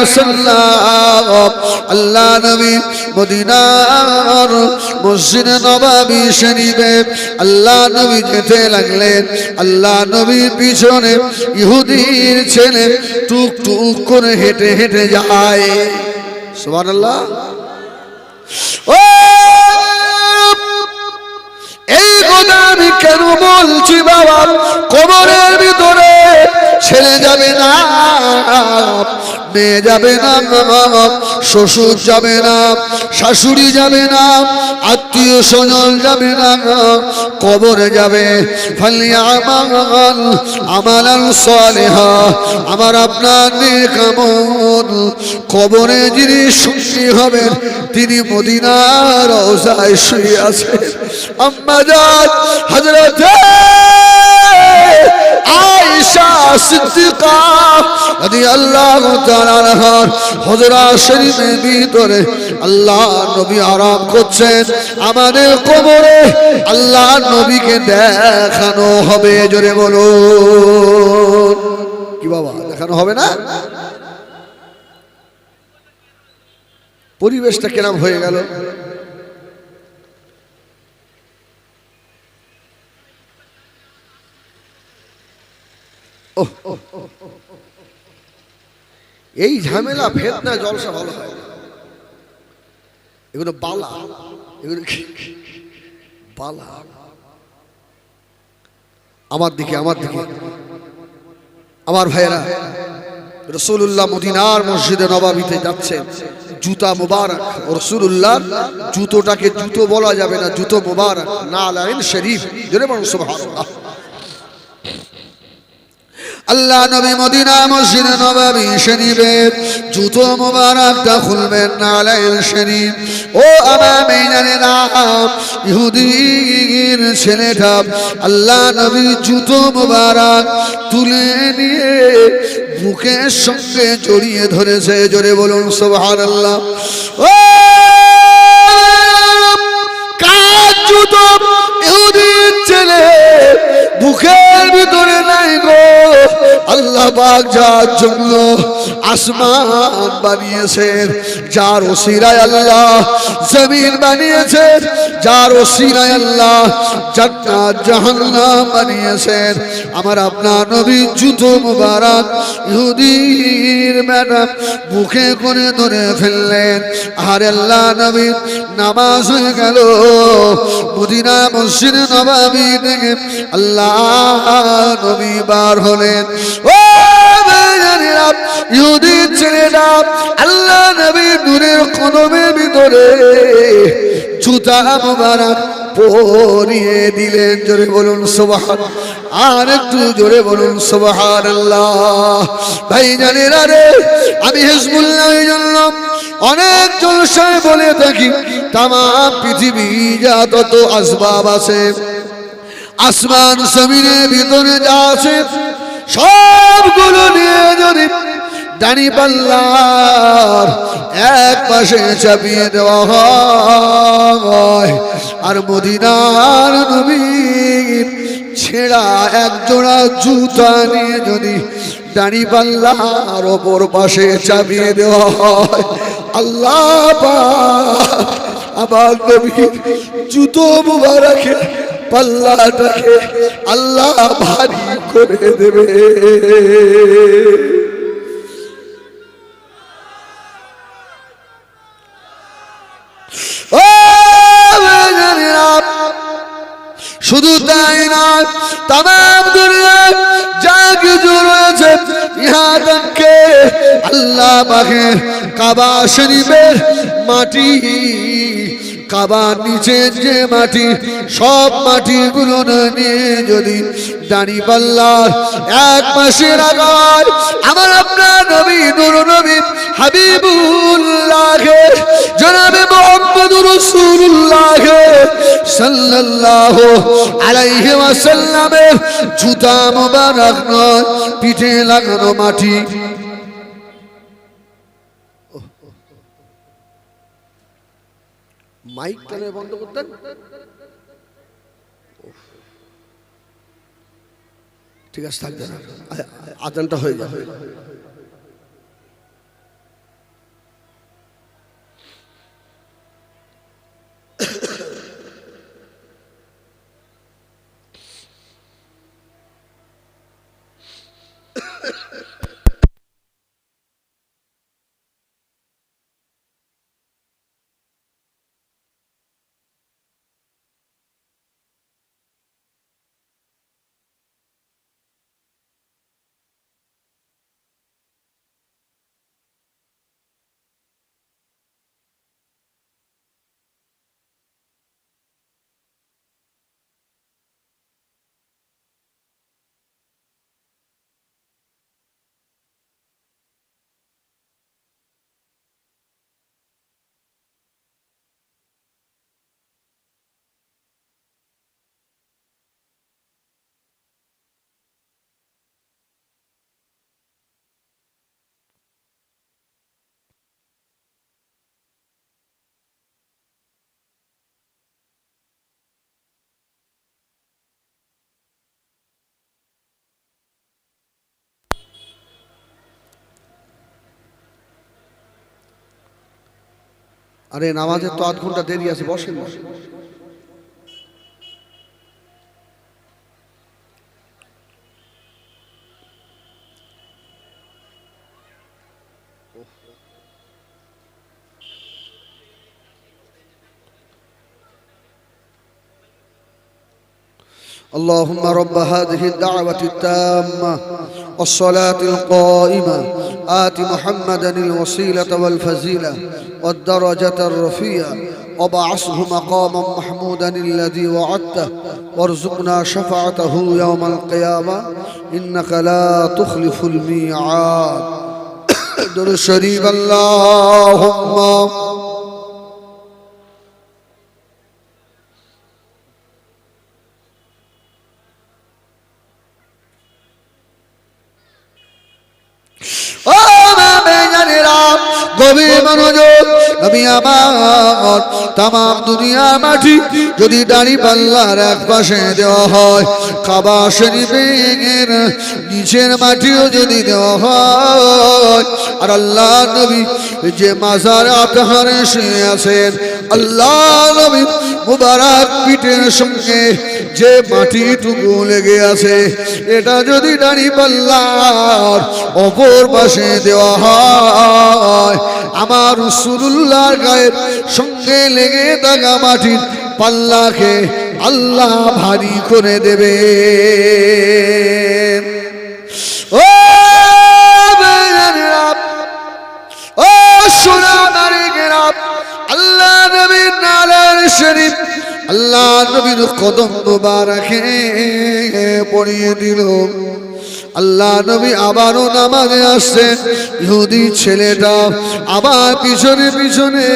রসুল্লাহ আল্লাহ নবী মদিনার আল্লাহ নবী যেতে লাগলেন। আল্লাহ নবীর পিছনে ইহুদির ছেলে টুক টুক করে হেঁটে হেঁটে যায়। সুবহানাল্লাহ। ও কেন বলছি বাবা? ভিতরে যাবে না, মেয়ে যাবে না, শ্বশুর যাবে না, শাশুড়ি যাবে না, আত্মীয় স্বজন যাবে না, কবরে যাবে। আমার সালেহা, আমার আপনার নেকামল কবরে যিনি সুখী হবেন, তিনি মদিনার রওজায় শুয়ে আছেন। আম্মা জান হযরত আয়েশা সিদ্দিকা রাদিয়াল্লাহু তাআলা শরীফের ভিতরে আল্লাহ নবী আরাম করছেন। আমাদের কবরে আল্লাহ নবীকে দেখানো হবে, জোরে বলো কি বাবা, দেখানো হবে না? পরিবেশটা কেরাম হয়ে গেল ওহ, ওহ, ওহ, ওহ। এই ঝামেলা ফেতনা জলসা ভালো হয়। এগুলো বালা। এগুলো বালা। আমার দিকে আমার দিকে। আমার ভাইয়েরা রসুল্লাহ মদিনার মসজিদে নবাবিতে যাচ্ছেন জুতা মোবারক। রসুল্লাহ জুতোটাকে জুতো বলা যাবে না, জুতো মোবারক। না আলাইন শরীফ। জোরে বলুন, সুবহানাল্লাহ। আল্লাহ নবী মদিনা, মসজিদ নবাবী শরীফে জুতো মোবারকটা খুলবেন নালাইল শরীফ ও আমার মেয়েরা, ইহুদির ছেলেটা, আল্লাহ নবী জুতো মোবারক তুলে নিয়ে বুকের সঙ্গে জড়িয়ে ধরেছে। জোরে বলুন, সুবহানাল্লাহ। ও! কার জুতো? ইহুদির ছেলে ভিতরে নাই গো। আল্লাহ পাক যার জন্য আসমান বানিয়েছেন, যার ওসিরায় আল্লাহ জমিন বানিয়েছেন, যার ওসিরায় আল্লাহ জান্নাত জাহান্নাম বানিয়েছেন। আমার আপনার নবী জুতো মুবারক ইহুদির ম্যাডাম মুখে করে ধরে ফেললেন। আর আল্লাহ নবী, নামাজ হয়ে গেল। মদিনা মসজিদ নবাবী আল্লাহ নবী হলেন। ও ছেলেরা, আল্লাহ নবী নূরের কদমের ভিতরে জুতা পরিয়ে দিলেন। জোরে বলুন সুবহান, আর একটু জোরে বলুন আল্লাহ ভাই জানেরা রে, আমি হিজবুল্লাহ জন্য অনেক জলসায় বলে থাকি তাম পৃথিবী যা তত আসবাব আছে। আসমান জমিনের ভিতরে যা আছে, সবগুলো নিয়ে যদি দানি পাল্লার এক পাশে চাপিয়ে দেওয়া হয়, আর মদিনার নবীর ছেঁড়া এক জোড়া জুতা নিয়ে যদি দাড়ি পাল্লার ওপর পাশে চাপিয়ে দেওয়া হয়, আল্লাহ আমার নবীর জুতো মুবারকে পাল্লাটাকে আল্লাহ ভারী করে দেবে। শুধু তাই নয় তাম দুনিয়ায় যা কিছু রয়েছে ইহা তাকে আল্লাহ পাখের কাবা শরীফের মাটি কাবার নিচে যে মাটি, সব মাটিগুলো নিয়ে যদি দাঁড়ি পাল্লার এক মাসের আগার আমার আপনার নবী, নুর নবী হাবিবুল্লাহ, জনাবে মোহাম্মদ রসুল্লাহ সাল্লাল্লাহু আলাইহি ওয়াসাল্লামের জুতা মোবারক নয়, পিঠে লাগানো মাটি। মাইকটা বন্ধ করতেন। ঠিক আছে থাকবে আদানটা হয়ে যাবে। আরে নামাজের তো আধ ঘন্টা দেরি আছে বসেন বসেন اللهم رب هذه الدعوة التامة والصلاة القائمة. آت محمدا الوسيلة والفزيلة والدرجة الرفيعة وبعثه مقاما محمودا الذي وعدته. وارزقنا شفاعته يوم القيامة. إنك لا تخلف الميعاد. در شريف اللهم যদি দাড়ি পাল্লার এক পাশে দেওয়া হয়, কাবা শরীফের নিচের মাটিও যদি দেওয়া হয়, আর আল্লাহ নবী যে মাজার আতহারে শুয়ে আছেন, আল্লাহ নবী মুবারক পিঠের সঙ্গে যে মাটিটুকু লেগে আছে, এটা যদি দাড়ি পাল্লার অপর পাশে দেওয়া হয়, আমার সুরুল্লার গায়ের সঙ্গে লেগে থাকা মাটির পাল্লাকে আল্লাহ ভারী করে দেবে। ও আল্লাহ নবীর নারায়ণ শরীফ, আল্লাহ নবীর কদম রাখে পড়িয়ে দিল। আল্লাহ নবী আবারও নামাজে আসছেন ইহুদি ছেলেটা আবার পিছনে পিছনে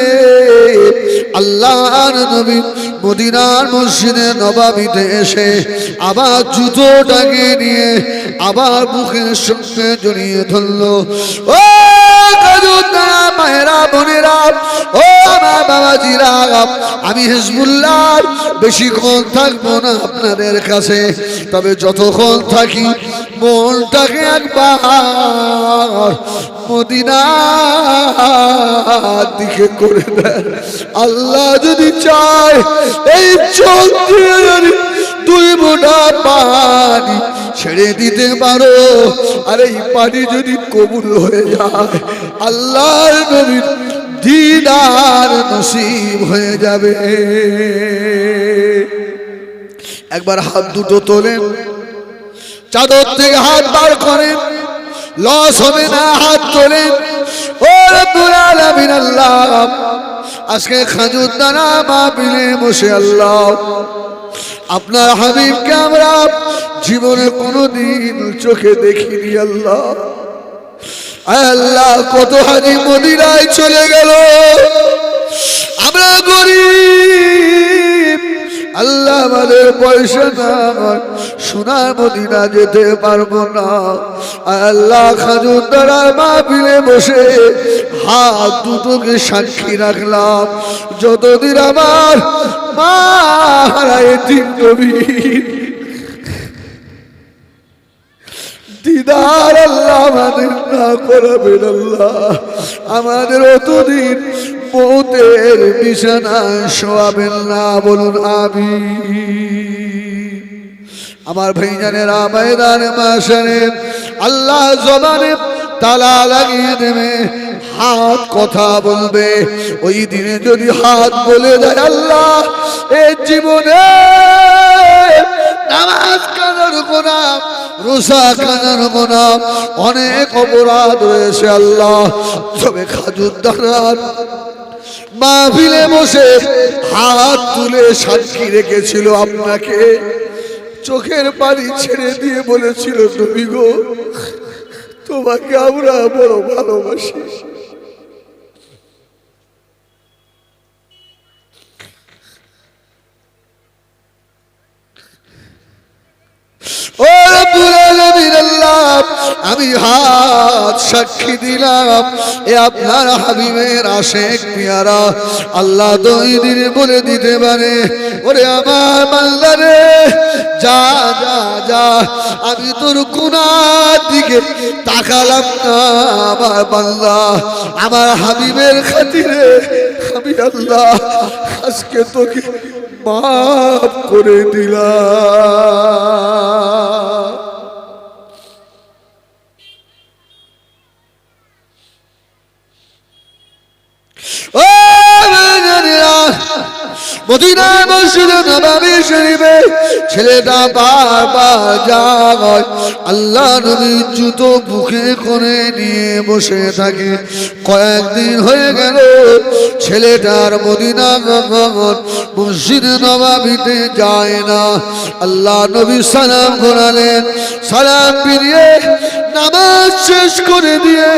আল্লাহর নবী মদিনার মসজিদে নবাবিতে এসে আবার জুতো ডাকে নিয়ে আবার মুখের সঙ্গে জড়িয়ে ধরল। ও মায়েরা, বোনেরা, ও আমার বাবাজিরা? আমি হিজবুল্লাহ, বেশিক্ষণ থাকব না আপনাদের কাছে। তবে যতক্ষণ থাকি, মনটাকে একবার মদিনার দিকে করে দেন। আল্লাহ যদি চায়, এই চোখ দিয়ে দুই মোটা পানি ছেড়ে দিতে পারো, আর এই পানি যদি কবুল হয়ে যায় আল্লাহ নবীর দিদার নসিব হয়ে যাবে। একবার হাত দুটো তোলেন, চাদর থেকে হাত বার করেন, লস হবে না, হাত তোলেন। ও আলামিন আল্লাহ, আজকে খাজুর দানা মাহফিলে বসে আল্লাহ, আপনার হাবিবকে আমরা জীবনে কোনোদিন চোখে দেখিনি আল্লাহ। আল্লাহ কত হাজি মদিনায় চলে গেল। আমরা গরিব। আল্লাহ আমাদের পয়সা নাই সোনার মদিনা যেতে পারব না। আল্লাহ খাজুর দ্বারা মাহফিলে বসে হাত দুটোকে সাক্ষী রাখলাম। যতদিন আমার মা হারা তিন নবীর দিদার আল্লাহ আমাদের না করাবেন আল্লাহ। আমাদের অতদিন মৌতের বিছানায় শোয়াবেন না, বলুন আমি আমার ভাইজানেরা, ময়দানে মাসানে আল্লাহ জবানে তালা লাগিয়ে দেবে। হাত কথা বলবে। ওই দিনে যদি হাত বলে দেয় আল্লাহ এই জীবনে রোসা অনেক অপরাধ রয়েছে আল্লাহ। তবে খাজুর দানার মাহফিলে বসে হাত তুলে সাক্ষী রেখেছিল আপনাকে। চোখের পানি ছেড়ে দিয়ে বলেছিল তুমি গো, তোমাকে আমরা বড় ভালোবাসি ও রব্বুল আলামিন আল্লাহ আমি হাত সাক্ষী দিলাম। এ আপনার হাবিবের আশেক পিয়ারা। আল্লাহ দুই দিন বলে দিতে পারে, ওরে আমার মাল্লারে যা যা যা, আমি তোর কোনার দিকে তাকালাম না আমার বান্দা। আমার হাবিবের খাতিরে আমি আল্লাহ আজকে তোকে মাফ করে দিলাম ও মেয়েরা, মদিনায় মসজিদে নবাবী শরীফে ছেলেটা বারবার যায়। আল্লাহ নবীর জুতো বুকে করে নিয়ে বসে থাকে। কয়েকদিন হয়ে গেল ছেলেটার মদিনা গঙ্গন মসজিদে নবাবিতে যায় না। আল্লাহ নবী সালাম ঘোরালেন। সালাম ফিরিয়ে নামাজ শেষ করে দিয়ে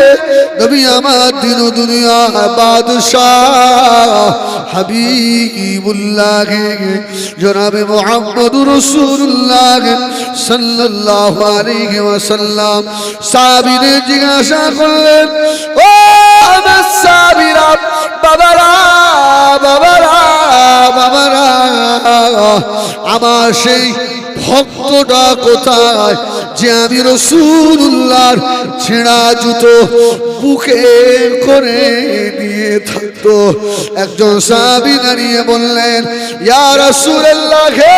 নবী আমার দিন দুনিয়া বাদশাহ হাবিবুল্লাহ, জনাবে মোহাম্মদ রসুল্লাহ সাল্লাল্লাহু আলাইহি ওয়াসাল্লাম। সাহাবীদের জিজ্ঞাসা করলেন, ও আমার সাহাবীরা, বাবারা বাবারা বাবারা, আমার সেই ভক্তটা কোথায়? যে আমি ছেঁড়া জুতো বুকে করে নিয়ে থাকতো। একজন সাহাবি দাঁড়িয়ে বললেন, ইয়া রসুল্লাহ হে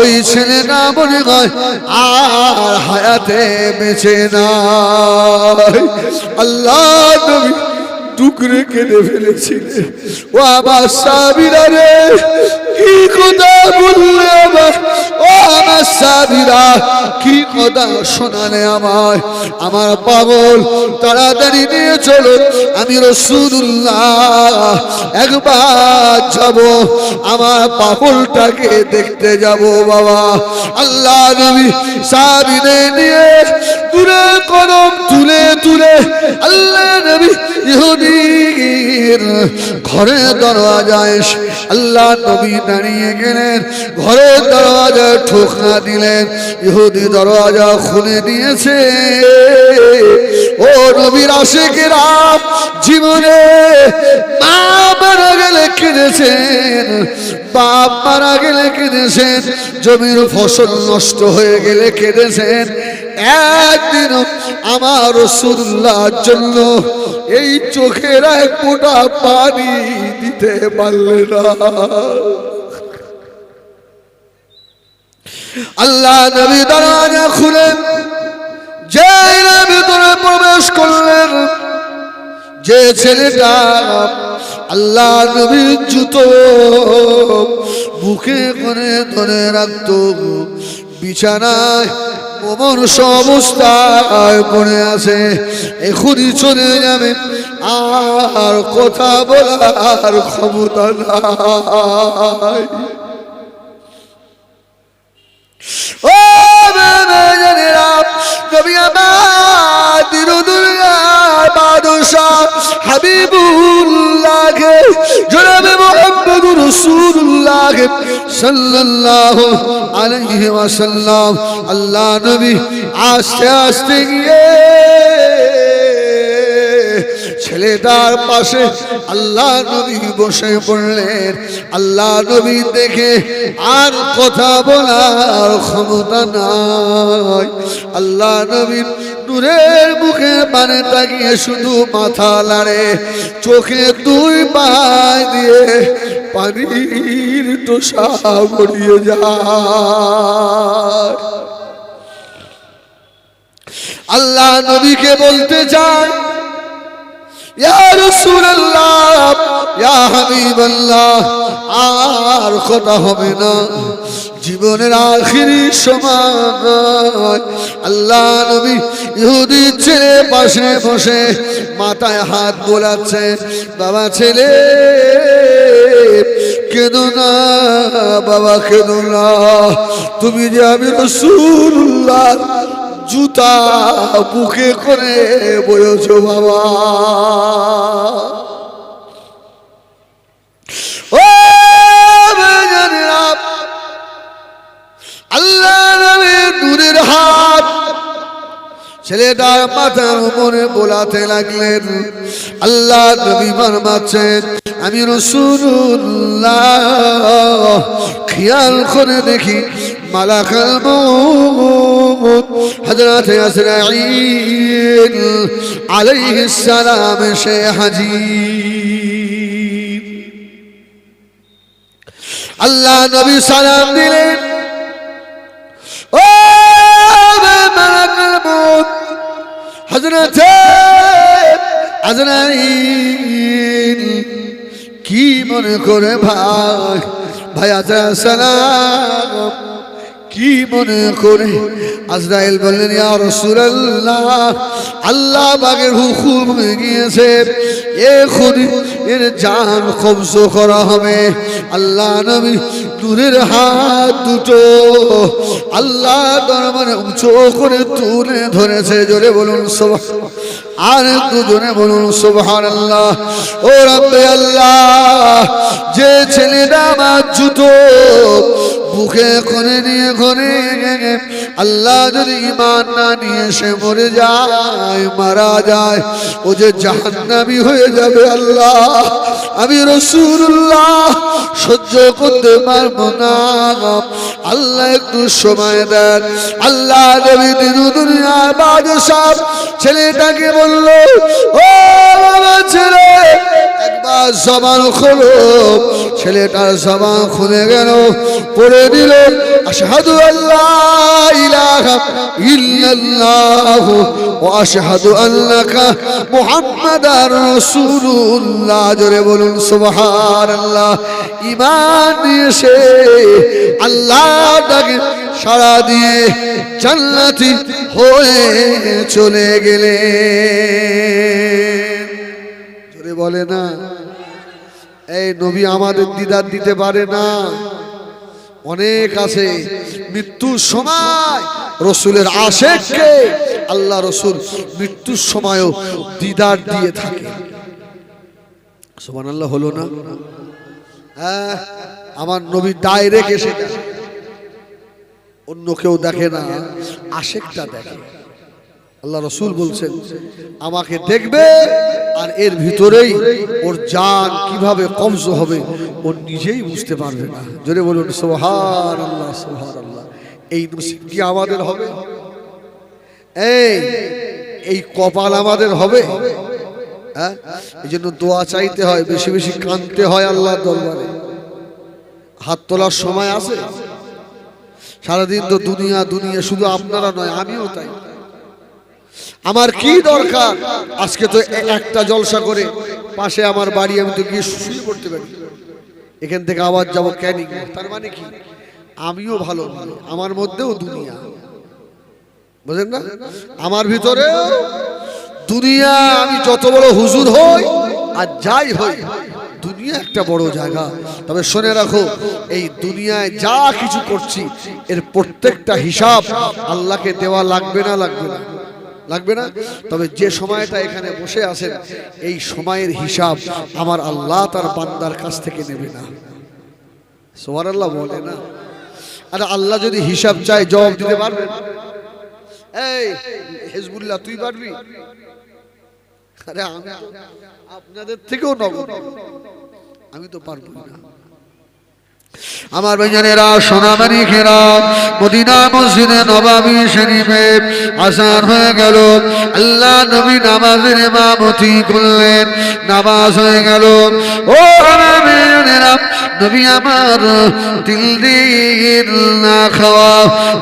ওই ছেলে না মনে হয় আর হায়াতে বেঁচে না আল্লাহ নবী টুকরে কেটে ফেলেছিলেন ও আমার সাবিরা রে, কি কথা বললে আমার? ও আমার সাবিরা কি কথা শোনালে আমায়? আমার পাগল, তাড়াতাড়ি নিয়ে চলো, আমি রসুল্লাহ একবার যাব, আমার পাগলটাকে দেখতে যাব বাবা। আল্লাহ নবী সাবিনে নিয়ে দূরে কলম তুলে তুলে আল্লাহ নবী ইহুদির ঘরে দরওয়াজায় আল্লাহ নবী দাঁড়িয়ে গেলেন। ঘরের দরওয়াজায় ঠোকরা দিলেন। ইহুদি দরওয়াজা খুলে দিয়েছে। ও নবীর আশেকেরা জীবনে মা মারা গেলে কেঁদেছেন বাপ মারা গেলে কেঁদেছেন জমির ফসল নষ্ট হয়ে গেলে কেঁদেছেন একদিন আমার রসুল্লাহর জন্য এই চোখের এক ফোঁটা পানি দিতে পারলে না। আল্লাহ নবী দরজা খুলেন যে ভিতরে প্রবেশ করলেন, যে ছেলেটা আল্লাহ নবীর জুতো বুকে করে ধরে রাখত, বিছানায় অমর্ষ অবস্থায় পড়ে আছে। এখনই চলে যাবে। আর কথা বলার ক্ষমতা নাই। জানেরা হাবিবুল্লাহ জনাবে মুহাম্মদ রাসূলুল্লাহ সাল্লাল্লাহু আলাইহি ওয়াসাল্লাম। আল্লাহ নবী আস্তে আস্তে গিয়ে ছেলেটার পাশে আল্লাহ নবী বসে পড়লেন। আল্লাহ নবী দেখে আর কথা বলার ক্ষমতা নাই। আল্লাহ নবীর নূরের মুখে মানে তাকিয়ে শুধু মাথা লাড়ে চোখে দুই পাই দিয়ে পানির টোষা গড়িয়ে যায়। আল্লাহ নবীকে বলতে চায় আর কথা হবে না। জীবনের আখিরি সময়, আল্লাহ নবী ইহুদি ছেলে পাশে বসে মাথায় হাত বোলাচ্ছে, বাবা ছেলে না? বাবা কেঁদো না? তুমি যে আমি রসুল্লাহ জুতা বুকে করে বলেছ বাবা। ও আল্লাহ হাত ছেলেটার মাথার উপরে বোলাতে লাগলেন। আল্লাহ নবী মারমাচ্ছেন আমি রসুল্লাহ খেয়াল করে দেখি সে আল্লাহ নবী সালাম দিলেন কি মনে করে ভাই? ভাই আজরা সালাম কি মনে করে? আজরাইল বললেন, ইয়া রাসূলুল্লাহ, আল্লাহ বাগের হুকুম গিয়েছে এখন এর জান কবজ করা হবে। আল্লাহ নবী নূরের হাত দুটো, আল্লাহ দরবারে উঁচু করে তুলে ধরেছে। জোরে বলুন সুবহান আর দুজনে বলুন, সুবহানাল্লাহ। ও রব্বে আল্লাহ, যে ছেলেটা আমার জুতো বুকে করে নিয়ে ঘরে আল্লাহ যদি ইমান না নিয়ে সে মরে যায়, মারা যায়, ও যে জাহান্নামি হয়ে যাবে আল্লাহ। আমি রসুল্লাহ সহ্য করতে পারব না আল্লাহ একটু সময় দেন। আল্লাহ নবী দিন দুনিয়ার বাদশাহ ছেলেটাকে বলল, ও বাবা ছেলে, একবার জবান খোলো। ছেলেটার জবান খুলে গেল, পড়ে দিল, আশহাদু আল্লাহ ইলাহা ইল্লাল্লাহ ওয়া আশহাদু আন্নাকা মুহাম্মাদার রাসূলুল্লাহ। জোরে বলুন, সুবহানাল্লাহ। ঈমান নিয়ে সে আল্লাহটাকে সাড়া দিয়ে জান্নাতি হয়ে চলে গেলে। জোরে বলে না, এই নবী আমাদের দিদার দিতে পারে না। অনেক আছে। মৃত্যুর সময় রসুলের আশেখকে আল্লাহ রসুল মৃত্যুর সময়ও দিদার দিয়ে থাকে। সোমান আল্লাহ হলো না? হ্যাঁ আমার নবী ডাইরেক্ট এসে অন্য কেউ দেখে না আশেকটা দেখে। আল্লাহ রসুল বলছেন, আমাকে দেখবে আর এর ভিতরেই ওর জান কীভাবে কবজ হবে, ও নিজেই বুঝতে পারবে না। জোরে বলুন সোহার আল্লাহ সোহার আল্লাহ এই কি আমাদের হবে? এই এই কপাল আমাদের হবে? হ্যাঁ এই জন্য দোয়া চাইতে হয়, বেশি বেশি কাঁদতে হয় আল্লাহর দরবারে। হাত তোলার সময় আছে। সারাদিন তো দুনিয়া দুনিয়া শুধু আপনারা নয়, আমিও তাই। আমার কি দরকার? আজকে তো একটা জলসা করে পাশে আমার বাড়ি আমি তো গিয়ে শুয়ে পড়তে পারি। এখান থেকে আবার যাব ক্যানিং। তার মানে কি? আমিও ভালো ভালো। আমার মধ্যেও দুনিয়া। বুঝলেন না? আমার ভিতরে দুনিয়া আমি যত বড় হুজুর হই আর যাই হই দুনিয়া একটা বড় জায়গা। তবে শুনে রাখো এই দুনিয়ায় যা কিছু করছি এর প্রত্যেকটা হিসাব আল্লাহকে দেওয়া লাগবে না লাগবে না। লাগবে না? তবে যে সময়টা এখানে বসে আছেন, এই সময়ের হিসাব আমার আল্লাহ তার বান্দার কাছ থেকে নেবে না। সোয়ার আল্লাহ বলে না। আরে আল্লাহ যদি হিসাব চায়, জবাব দিতে পারবেন? এই, হেজবুল্লাহ, তুই পারবি? আরে আমি আপনাদের থেকেও নগদ আমি তো পারব না। আমার ভাইজানেরা, সোনামানি খেরা মদিনা মসজিদে নবাবি শরীফে আসার হয়ে গেল। আল্লাহ নবী নামাজের ইমামতি করলেন, নামাজ হয়ে গেল। ও আমার নবী আমার তিল দিন না খাওয়া।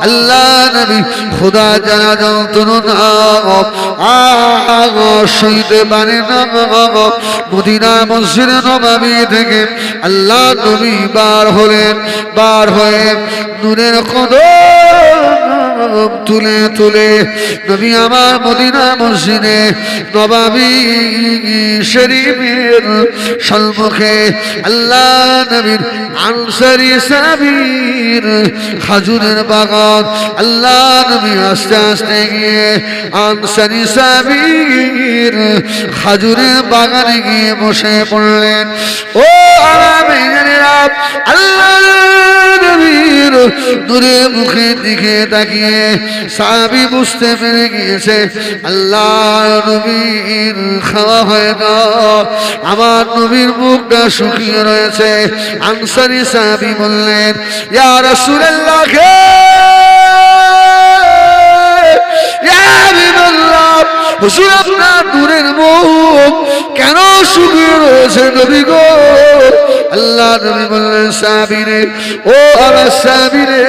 আল্লাহ নবী খোদা জানা সইতে পারে না মদিনা মসজিদ নবাবী থেকে আল্লাহ নবী বার হলেন, বার হয়ে নূরের কদম তুলে তুলে নবী আমার মদিনা মসজিদে নবাবী শরীফের সম্মুখে আল্লাহ নবীর আনসারি সাবির খাজুরের বাগান। আল্লাহ নবী আস্তে আস্তে গিয়ে আনসারি সাবির খাজুরের বাগানে গিয়ে বসে পড়লেন। ও আরামে দূরে দিকে তাকিয়ে সাবি বুঝতে পেরে গিয়েছে আল্লাহ নবীর খাওয়া হয় না আমার নবীর মুখটা শুকিয়ে রয়েছে। আনসারি সাবি বললেন, ইয়া রাসূলুল্লাহ খে হুজুর আপনার দূরের মুখ কেন শুকিয়ে রয়েছে নবী গো? আল্লাহ নবী বললেন সাবিরে ও আমার সাবিরে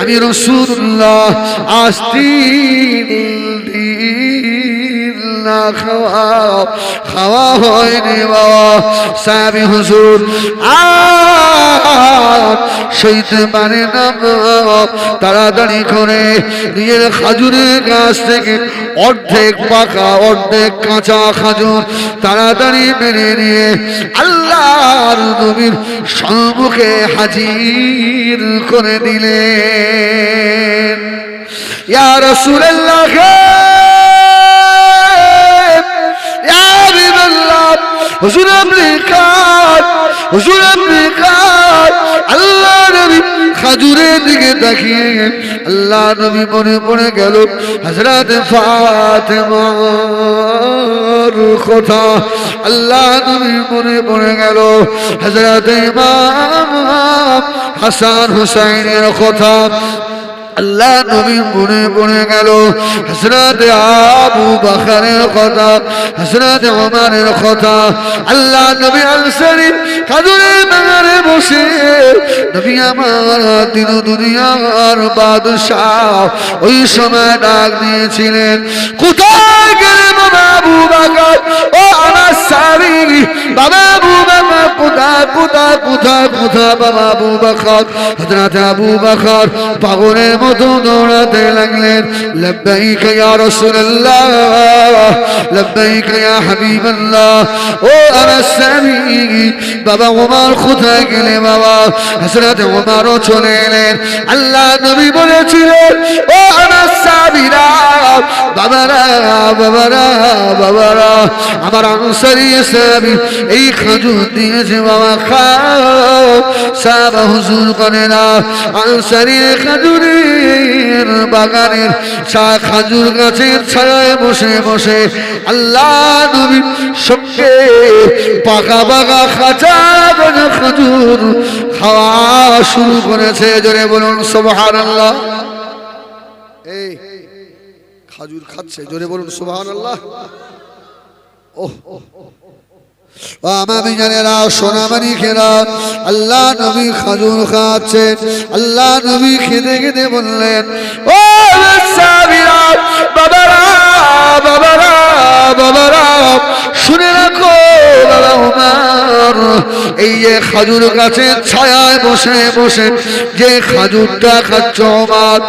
আমি রসুল্লাহ আস্তি না খাওয়া খাওয়া হয়নি বাবা। সাবি হুজুর সইতে পারে না তাড়াতাড়ি করে নিজের খাজুরের গাছ থেকে অর্ধেক পাকা, অর্ধেক কাঁচা খাজুর তাড়াতাড়ি মেরে নিয়ে আল্লাহর নবীর সম্মুখে হাজির করে দিলেন। ইয়া রাসূলুল্লাহ হুজুর কাজ হুজুর কাজ আল্লাহ নবী খাজুরের দিকে তাকিয়ে আল্লাহ নবী মনে পড়ে গেল হজরত ফাতেমার কথা। আল্লাহ নবী মনে পড়ে গেল হজরত ইমাম হাসান হুসাইনের কথা। আল্লাহ নবী মনে পড়ে গেল। হসরত আবু বাকারের কথা হসরত ওমারের কথা। আল্লাহ নবী আনসারি কাদুরের বাগানে বসে, নবী আমার দিন দুনিয়ার বাদশাহ। ওই সময় ডাক দিয়েছিলেন, কোথায় গেলে বাবা আবু বাকার ও আমার পাগলের মতো দৌড়াতে লাগলেন। লব্বাইক ইয়া রাসূলুল্লাহ, লব্বাইক ইয়া হাবিবাল্লাহ। ও আনাসামি বাবা ওমর কোথায় গেলে বাবা? হযরত ওমরও চলে এলেন। আল্লাহ নবী বলেছিলেন, ও আনাসাবিরা বাবারা বাবারা বাবারা, আমার আনসারি সাহাবী এই খাজুর দিয়েছে বাবা খাও, সাহাবা হুজুর করে না, আনসারি খাজুরের বাগানের চা খাজুর গাছের ছায়ায় বসে বসে আল্লাহ নবীর সঙ্গে পাকা পাকা খাঁচা বাজা খাজুর খাওয়া শুরু করেছে। জোরে বলুন সোবাহান আল্লাহ এই, খাজুর খাচ্ছে। জোরে বলুন সোবাহান আল্লাহ আমামি জানেরা সোনামানি খেরা, আল্লাহ নবী খাজুর খাচ্ছেন, আল্লাহ নবী খেতে খেতে বললেন, ও বাবারা বাবারা বাবারা, শুনে রাখো, বাবা উমার, এই যে খাজুর গাছের ছায়ায় বসে বসে যে খাজুরটা খাচ্ছ আমার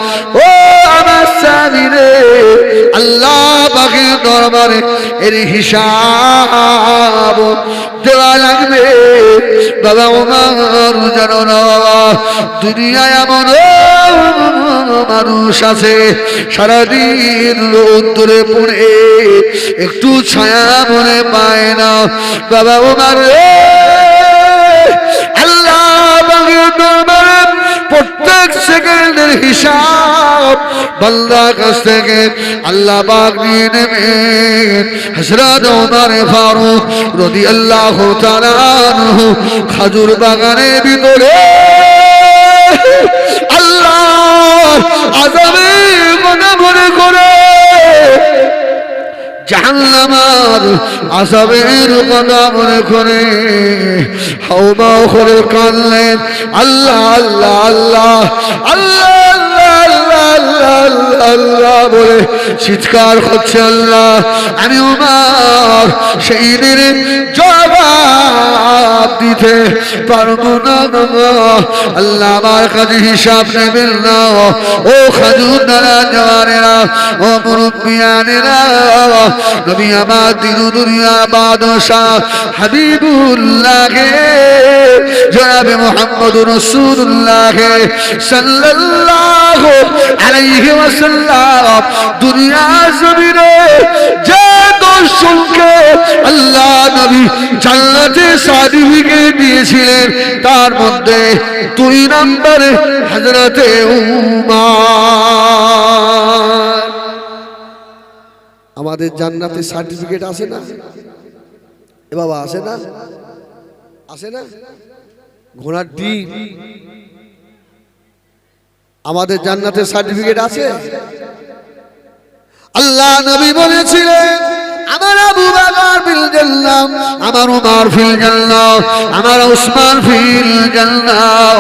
ও আল্লাহ পাখির দরবারে এর হিসাব দেওয়া লাগবে। বাবা দুনিয়ায় এমন মানুষ আছে, সারাদিন রোদ্দুরে পড়ে, একটু ছায়া মনে পায় না। বাবা উমার রে আল্লাহ বাগের দরবারে প্রত্যেক সেকেন্ডের হিসাব বান্দার কাছ থেকে আল্লাহ পাক নিয়ে নেবেন। হযরত ওমর ফারুক রাদিয়াল্লাহু তাআলা আনহু খাজুর বাগানের ভিতরে আল্লাহ আযাবের কথা মনে করে জাহান্নামার আসাবের কথা মনে করে। হাওমা করে কানলেন আল্লাহ আল্লাহ আল্লাহ আল্লাহ আল্লাহ আল্লাহ বলে চিৎকার করছে আল্লাহ। আমি উমার সেই দিনে জবাব দিতে পারব না আল্লাহ আমার কাছে হিসাব নেবেন না। ও খাজুর দ্বারা জওয়ানেরা, ও মুরব্বিয়ানেরা নবী আমার দিন দুনিয়া বাদশাহ হাবিবুল্লাহে, জনাবে মোহাম্মদ রসুল্লাহে সাল্লাল্লাহু আলাইহি ওয়াসাল্লাম। দুনিয়া জমিনে যে দর্শনকে আল্লাহ নবী জান্নাতে সার্টিফিকেট দিয়েছিলেন। তার মধ্যে দুই নম্বরে উমার। আমাদের জান্নাতে সার্টিফিকেট আছে না? এ বাবা, আছে না? আছে না? ঘোড়ার ডিম। আমাদের জান্নাতের সার্টিফিকেট আছে? আল্লাহ নবী বলেছিলেন আমার আবু বাকর ফিল জান্নাহ আমার উমর ফিল জান্নাহ আমার উসমান ফিল জান্নাহ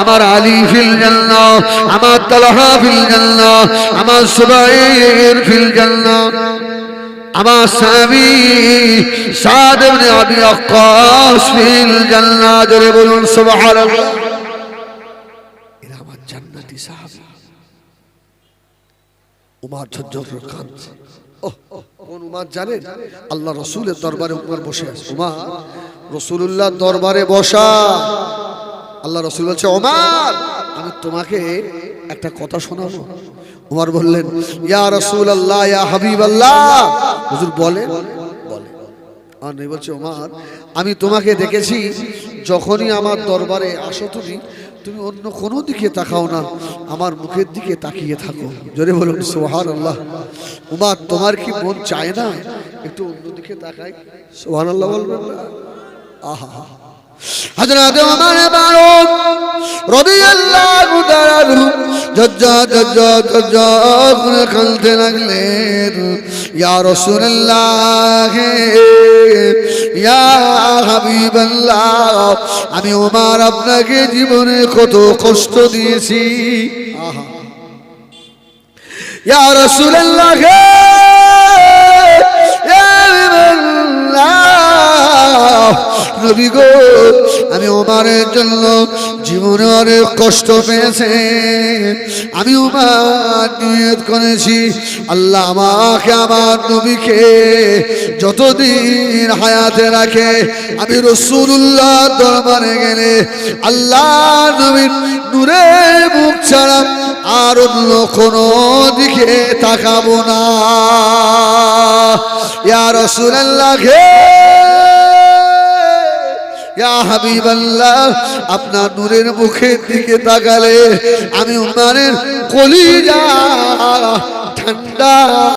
আমার আলী ফিল জান্নাহ আমার তালহা ফিল জান্নাহ আমার সুবাইর ফিল জান্নাহ আমার স্বামী সাদ ইবনে আবি আক্কাস ফিল জান্নাহ জোরে বলুন সুবহানাল্লাহ। এরা আমার জান্নাতি সাহাবী। কাঁদছে। কোন উমার জানেন আল্লাহ রসুলের দরবারে উমার বসে আছে। উমার রসুল্লাহ দরবারে বসা। আল্লাহ রসুল বলছে ওমার আমি তোমাকে একটা কথা শোনাবো। উমার বললেন, ইয়া রসুল আল্লাহ ইয়া হাবিব আল্লাহ হুজুর বলে বলে আর নেই বলছে ওমার আমি তোমাকে দেখেছি, যখনই আমার দরবারে আসো তুমি তুমি অন্য কোনো দিকে তাকাও না, আমার মুখের দিকে তাকিয়ে থাকো। জোরে বলুন সোহার আল্লাহ উমা, তোমার কি মন চায় না একটু অন্য দিকে তাকাই সোহান আল্লাহ বলবেন না? আহা। হযরত ওমর ফারুক রাদিয়াল্লাহু তাআলা জজ্জা জজ্জা জজ্জা করে কাঁদতে লাগলেন। ইয়া রাসূলুল্লাহ, ইয়া হাবিবাল্লাহ, আমি ওমর আপনাকে জীবনে কত কষ্ট দিয়েছি। ইয়া রাসূলুল্লাহ নবী গো, আমি ওমারের জন্য জীবনে অনেক কষ্ট পেয়েছে। আমি ওমার নিয়ত করেছি, আল্লাহ আমাকে, আমার নবীকে যতদিন হায়াতে রাখে, আমি রসুল্লাহ দরবারে গেলে আল্লাহ নবীর নূরে মুখ ছাড়া আর অন্য কোনো দিকে তাকাবো না। ইয়া রসুল্লাহ হাবিবাল্লাহ আপনার নূরের মুখের দিকে তাকালে আমি উমারের কলিজা ঠান্ডা